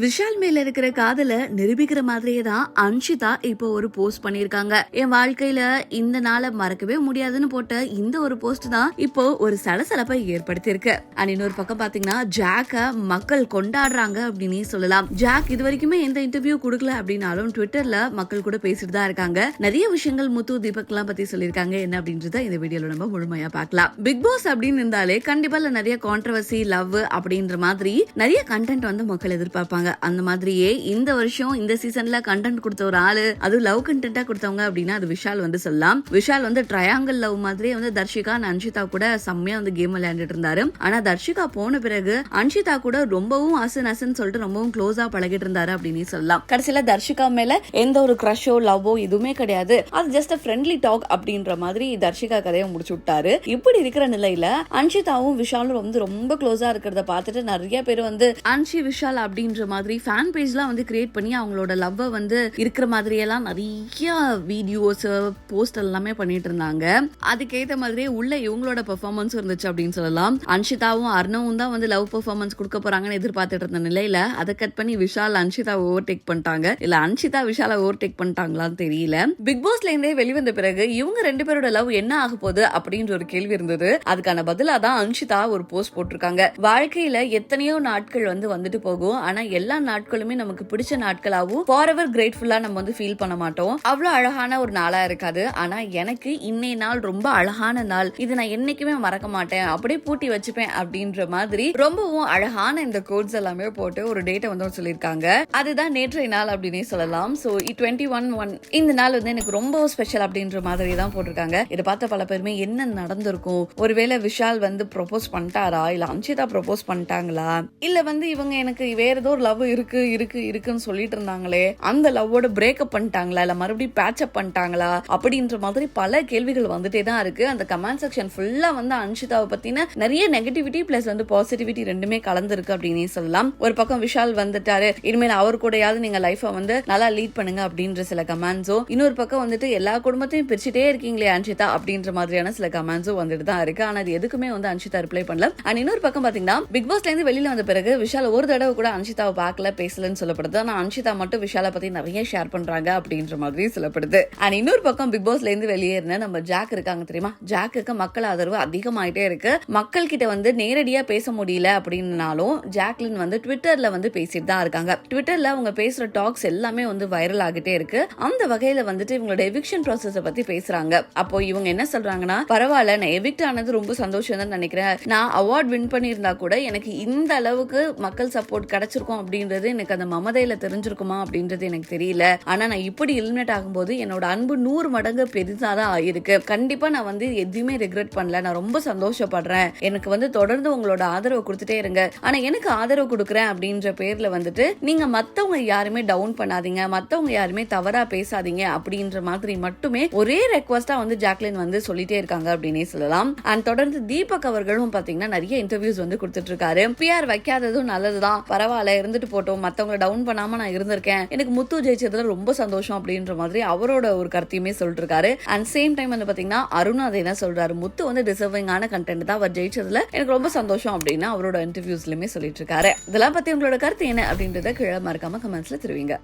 விஷால் மேல இருக்கிற காதல நிரூபிக்கிற மாதிரியே தான் அன்ஷிதா இப்போ ஒரு போஸ்ட் பண்ணிருக்காங்க என் வாழ்க்கையில இந்த நாளை மறக்கவே முடியாதுன்னு போட்ட இந்த ஒரு போஸ்ட் தான் இப்போ ஒரு சலசலப்பை ஏற்படுத்தியிருக்கு. அண்ட் இன்னொரு பக்கம் பாத்தீங்கன்னா ஜாக்க மக்கள் கொண்டாடுறாங்க அப்படின்னு சொல்லலாம். ஜாக் இது வரைக்குமே எந்த இன்டர்வியூ கொடுக்கல அப்படின்னாலும் ட்விட்டர்ல மக்கள் கூட பேசிட்டு தான் இருக்காங்க. நிறைய விஷயங்கள் முத்து தீபக் எல்லாம் பத்தி சொல்லியிருக்காங்க. என்ன அப்படின்றத இந்த வீடியோல நம்ம முழுமையா பார்க்கலாம். பிக் பாஸ் அப்படின்னு இருந்தாலே கண்டிப்பா நிறைய கான்ட்ரவர்சி லவ் அப்படின்ற மாதிரி நிறைய கண்டென்ட் வந்து மக்கள் எதிர்பார்ப்பாங்க. அந்த மாதிரியே இந்த வருஷம் இந்த சீசன்ல கண்டென்ட் கொடுத்த ஒரு ஆளு அது லவ் கண்டென்ட்டா கொடுத்தவங்க அப்படின்னா அது விஷால் வந்து சொல்லலாம். விஷால் வந்து ட்ரையாங்கிள் லவ் மாதிரியே வந்து தர்ஷிகா அன்ஷிதா கூட செம்மையா வந்து கேம் விளையாண்டுட்டு இருந்தாரு. ஆனா தர்ஷிகா போன பிறகு அன்ஷிதா கூட ரொம்பவும் அசன் அசன் சொல்லிட்டு ரொம்பவும் க்ளோஸா பழகிட்டு இருந்தாரு அப்படின்னு சொல்லலாம். கடைசியில தர்ஷிகா மேல எந்த ஒரு க்ரஷோ லவ்வோ எதுவுமே கிடையாது. அது ஜஸ்ட் ஃப்ரெண்ட்லி டாக் அப்படின்ற மாதிரி தர்ஷிகா கதையை முடிச்சு விட்டாரு. இப்படி இருக்கிற நிலையில அன்ஷிதாவும் விஷாலும் வந்து ரொம்ப க்ளோஸா இருக்கிறத பார்த்துட்டு நிறைய பேர் வந்து அன்ஷி விஷால் அப்படின்ற மாதிரி ஃபேன் பேஜ்லாம் வந்து கிரியேட் பண்ணி அவங்களோட லவ்வை வந்து இருக்கிற மாதிரியெல்லாம் நிறைய வீடியோஸ் போஸ்ட் எல்லாமே பண்ணிட்டு இருந்தாங்க. அதுக்கேற்ற மாதிரியே உள்ள இவங்களோட பெர்ஃபார்மன்ஸ் இருந்துச்சு அப்படின்னு சொல்லலாம். அன்ஷிதாவும் அர்ணவும் தான் வந்து லவ் பெர்ஃபார்மன்ஸ் கொடுக்க போறாங்கன்னு எதிர்பார்த்துட்டு இருந்த நிலையில அதை கட் பண்ணி விஷால் அன்ஷிதா ஓவர் டேக் பண்ணிட்டாங்க. இல்ல அன்ஷிதா விஷாலை ஓவர் டேக் பண்ணிட்டாங்களான்னு தெரியல. பிக் பாஸ்ல இருந்தே வெளிவந்த பிறகு இவங்க ரெண்டு பேரோட லவ் என்ன ஆக போகுது அப்படின்ற ஒரு கேள்வி இருந்தது. அதுக்கான பதிலா தான் அன்ஷிதா ஒரு போஸ்ட் போட்டிருக்காங்க. வாழ்க்கையில எத்தனையோ நாட்கள் வந்து வந்துட்டு போகும். ஆனா எல்லா நாட்களுமே நமக்கு பிடிச்ச நாட்களாவும் ஃபார் எவர் கிரேட்ஃபுல்லா நம்ம வந்து ஃபீல் பண்ண மாட்டோம். அவ்வளவு அழகான ஒரு நாளா இருக்காது. ஆனா எனக்கு இன்னைய நாள் ரொம்ப அழகான நாள். இது நான் என்னைக்குமே மறக்க மாட்டேன். அப்படியே பூட்டி வச்சுப்பேன் அப்படின்ற மாதிரி ரொம்பவும் அழகான இந்த கோட்ஸ் எல்லாமே போட்டு ஒரு டேட்டை வந்து சொல்லியிருக்காங்க. அதுதான் நேற்றைய நாள் அப்படின்னே சொல்லலாம். ஸோ டுவெண்ட்டி ஒன் ஒன் இந்த நாள் வந்து எனக்கு ரொம்ப ஸ்பெஷல் அப்படின்ற மாதிரி தான் போட்டிருக்காங்க. இதை பார்த்த பல பேருமே என்ன நடந்திருக்கும்? ஒருவேளை விஷால் வந்து ப்ரொபோஸ் பண்ணிட்டாரா? இல்ல அம்சிதா ப்ரொபோஸ் பண்ணிட்டாங்களா? இல்ல வந்து இவங்க எனக்கு வேற ஏதோ ஒரு லவ் இருக்கு இருக்கு இருக்குன்னு சொல்லிட்டு இருந்தாங்களே அந்த லவ்வோட பிரேக்கப் பண்ணிட்டாங்களா இல்ல மறுபடியும் பேட்சப் பண்ணிட்டாங்களா அப்படின்ற மாதிரி பல கேள்விகள் வந்துட்டே தான் இருக்கு. அந்த கமெண்ட் செக்ஷன் ஃபுல்லா வந்து அன்ஷிதாவை பத்தின நிறைய நெகட்டிவிட்டி பிளஸ் வந்து பாசிட்டிவிட்டி ரெண்டுமே கலந்துருக்கு அப்படின்னு சொல்லலாம். ஒரு பக்கம் விஷால் வந்துட்டாரு இனிமேல் அவர் கூடயாவது நீங்க லைஃபை வந்து நல்லா லீட் பண்ணுங்க அப்படின்ற சில கமெண்ட்ஸும் இன்னொரு பக்கம் வந்துட்டு எல்லா குடும்பத்தையும் பிரிச்சுட்டே இருக்கீங்களே அன்ஷிதா அப்படின்ற மாதிரியான சில கமெண்ட்ஸும் வந்துட்டு தான் இருக்கு. ஆனா அது எதுக்குமே வந்து அன்ஷிதா ரிப்ளை பண்ணல. அண்ட் இன்னொரு பக்கம் பாத்தீங்கன்னா பிக் பாஸ்ல இருந்து வெளியில வந்த பிறகு விஷால் ஒரு தடவை கூட அன்ஷிதாவை பார்க்கல பேசலன்னு சொல்லப்படுது. ஆனா அன்ஷிதா மட்டும் விஷாலை பத்தி நிறைய ஷேர் பண்றாங்க அப்படின்ற மாதிரி சொல்லப்படுது. அண்ட் இன்னொரு பக்கம் பிக் பாஸ்ல இருந்து வெளியேறின நம்ம ஜாக் இருக்காங்க தெரியுமா? ஜாக்குக்கு மக்கள் ஆதரவு அதிகமாயிட்டே இருக்கு. மக்கள் கிட்ட வந்து நேரடியா பேச முடியல அப்படின்னாலும் ஜாக்லின் வந்து ட்விட்டர்ல வந்து பேசிட்டு தான் இருக்காங்க. ட்விட்டர்ல அவங்க பேசுற டாக்ஸ் எல்லாமே வந்து வைரல் ஆகிட்டே இருக்கு. அந்த வகையில வந்துட்டு இவங்களோட எவிக்ஷன் ப்ராசஸ பத்தி பேசுறாங்க. அப்போ இவங்க என்ன சொல்றாங்கன்னா பரவாயில்ல நான் எவிக்ட் ஆனது ரொம்ப சந்தோஷம் தான் நினைக்கிறேன். நான் அவார்ட் வின் பண்ணியிருந்தா கூட எனக்கு இந்த அளவுக்கு மக்கள் சப்போர்ட் கிடைச்சிருக்கும் அப்படின்றது எனக்கு அந்த மமதையில தெரிஞ்சிருக்குமா அப்படின்றது எனக்கு தெரியல. ஆனா நான் இப்படி எலிமினேட் ஆகும்போது என்னோட அன்பு நூறு மடங்கு பெருசா தான் ஆயிருக்கு. கண்டிப்பா நான் வந்து எதுவுமே ரெக்ரெட் பண்ணல. நான் ரொம்ப சந்தோஷப்படுறேன். எனக்கு வந்து தொடர்ந்து உங்களோட ஆதரவு கொடுத்துட்டே இருங்க. ஆனா எனக்கு ஆதரவு கொடுக்குறேன் அப்படின்ற பேர்ல வந்துட்டு நீங்க மத்தவங்க யாருமே டவுன் பண்ணாதீங்க. மத்தவங்க யாருமே தவறா பேசாதீங்க அப்படின்ற மாதிரி மட்டுமே ஒரே ரெக்வஸ்டா வந்து ஜாக்லின் வந்து சொல்லிட்டே இருக்காங்க அப்படின்னே சொல்லலாம். அண்ட் தொடர்ந்து தீபக் அவர்களும் பாத்தீங்கன்னா நிறைய இன்டர்வியூஸ் வந்து கொடுத்துட்டு இருக்காரு. பிஆர் வைக்காததும் நல்லதுதான். பரவாயில்ல இருந்துட்டு போட்டோம். மற்றவங்களை டவுன் பண்ணாம நான் இருந்திருக்கேன். எனக்கு முத்து ஜெயிச்சதுல ரொம்ப சந்தோஷம் அப்படின்ற மாதிரி அவரோட ஒரு கருத்தையுமே சொல்லிட்டு இருக்காரு அண்ட் சேம் டைம் வந்து பாத்தீங்கன்னா அருண் அதை என்ன சொல்றாரு. முத்து வந்து டிசர்விங்கான கண்டென்ட் தான் அவர் ஜெயிச்சதுல எனக்கு ரொம்ப சந்தோஷம் அப்படின்னு அவரோட இன்டர்வியூஸ்லயுமே சொல்லிட்டு இருக்காரு இதெல்லாம் பத்தி உங்களோட கருத்து என்ன அப்படின்றத கீழே மறக்காம கமெண்ட்ஸ்ல தெரிவிங்க.